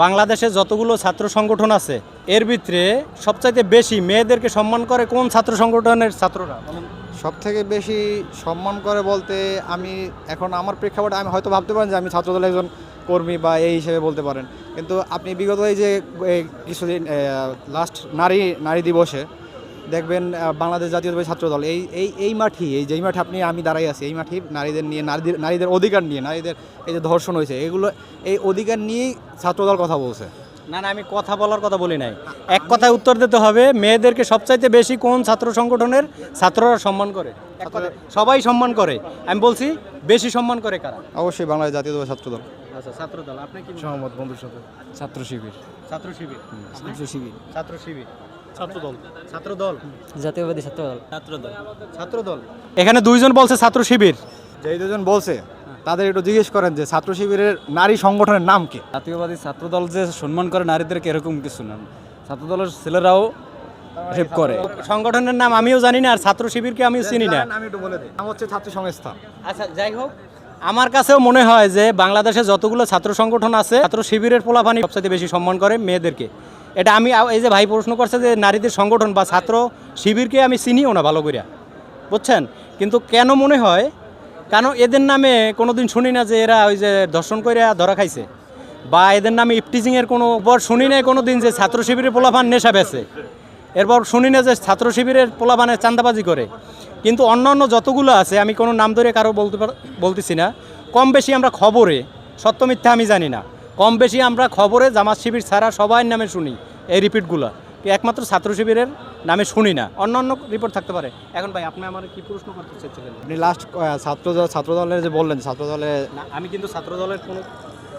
বাংলাদেশে যতগুলো ছাত্র সংগঠন আছে, এর ভিতরে সবচাইতে বেশি মেয়েদেরকে সম্মান করে কোন ছাত্র সংগঠনের ছাত্ররা? সব থেকে বেশি সম্মান করে বলতে আমি এখন আমার প্রেক্ষাপটে আমি হয়তো ভাবতে পারেন যে আমি ছাত্রদলের একজন কর্মী বা এই হিসেবে বলতে পারেন। কিন্তু আপনি বিগত এই যে কিছুদিন লাস্ট নারী নারী দিবসে দেখবেন বাংলাদেশ জাতীয়তাবাদী ছাত্রদল এই এই এই মাঠই এই যেই মাঠে আপনি আমি দাঁড়াই আছি এই মাঠে নারীদের নিয়ে নারীদের নারীদের অধিকার নিয়ে নারীদের এই যে ধর্ষণ হয়েছে এগুলো এই অধিকার নিয়েই ছাত্রদল কথা বলছে। না না আমি কথা বলার কথা বলি নাই। এক কথায় উত্তর দিতে হবে মেয়েদেরকে সবচাইতে বেশি কোন ছাত্র সংগঠনের ছাত্ররা সম্মান করে? সবাই সম্মান করে। আমি বলছি বেশি সম্মান করে কারা? অবশ্যই বাংলাদেশ জাতীয়তাবাদী ছাত্রদল আচ্ছা ছাত্রদল আপনি কি সহমত বন্ধুর সাথে। ছাত্র শিবির। ছাত্র শিবির? ছাত্র শিবির। ছাত্র শিবির। ছাত্রদল। ছাত্রদল। জাতীয়বাদী ছাত্রদল। ছাত্রদল। ছাত্রদল। এখানে দুইজন বলছে ছাত্র শিবির। যেই দুজন বলছে তাদের একটু জিজ্ঞেস করেন যে ছাত্র শিবিরের নারী সংগঠনের নাম কি? জাতীয়বাদী ছাত্রদল যে সম্মান করে নারীদেরকে এরকম কিছু না। ছাত্রদলের ছেলেরাও রেপ করে। সংগঠনের নাম আমিও জানি না আর ছাত্র শিবিরকে আমিও চিনি না। আমি একটু বলে দিই। নাম হচ্ছে ছাত্র সংস্থা। আচ্ছা যাই হোক। আমার কাছেও মনে হয় যে বাংলাদেশে যতগুলো ছাত্র সংগঠন আছে ছাত্র শিবিরের পোলাপানি সবচেয়ে বেশি সম্মান করে মেয়েদেরকে। এটা আমি এই যে ভাই প্রশ্ন করছে যে নারীদের সংগঠন বা ছাত্র শিবিরকে আমি চিনিও না ভালো করিয়া বুঝছেন? কিন্তু কেন মনে হয়, কেন এদের নামে কোনো দিন শুনি না যে এরা ওই যে দর্শন করে ধরা খাইছে? বা এদের নামে ইফটিজিংয়ের কোনো, পর শুনি না কোনো দিন যে ছাত্র শিবিরের পোলাপান নেশা বেছে এরপর শুনি না যে ছাত্র শিবিরের পোলাপানে চান্দাবাজি করে। কিন্তু অন্যান্য যতগুলো আছে, আমি কোনো নাম ধরে কারও বলতে বলতেছি না। কম বেশি আমরা খবরে, সত্য মিথ্যা আমি জানি না। কম বেশি আমরা খবরে জামাত শিবির ছাড়া সবাই নামে শুনি এই রিপিটগুলো একমাত্র ছাত্র শিবিরের নামে শুনি না। অন্য অন্য রিপোর্ট থাকতে পারে। এখন ভাই আপনি আমার কি প্রশ্ন করতে চাইছিলেন? আপনি লাস্ট ছাত্র ছাত্রদলের যে বললেন ছাত্রদলের আমি কিন্তু ছাত্র দলের কোনো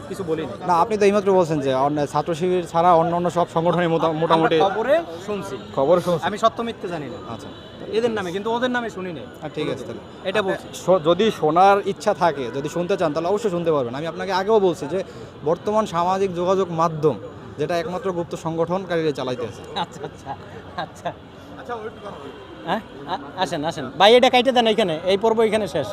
কিছু বলিনি। না আপনি তো এইমাত্র বলছেন যে অন্য- ছাত্র শিবির ছাড়া অন্য অন্য সব সংগঠনের মোটামুটি খবরে শুনছি। খবর শুনছি। আমি সত্য মিথ্যা জানি না। আচ্ছা। এদের নামে কিন্তু ওদের নামে শুনি না হ্যাঁ, ঠিক আছে তাহলে। এটা বলছি। যদি শোনার ইচ্ছা থাকে যদি শুনতে চান তাহলে অবশ্যই শুনতে পারবেন। আমি আপনাকে আগেও বলছি যে বর্তমান সামাজিক যোগাযোগ মাধ্যম যেটা একমাত্র গুপ্ত সংগঠনকারীরা চালাইতে আছে। আচ্ছা আচ্ছা আচ্ছা। হ্যাঁ? আ- আসেন আসেন। ভাই এটা কাইটে দেন এখানে এই পর্ব এখানে শেষ।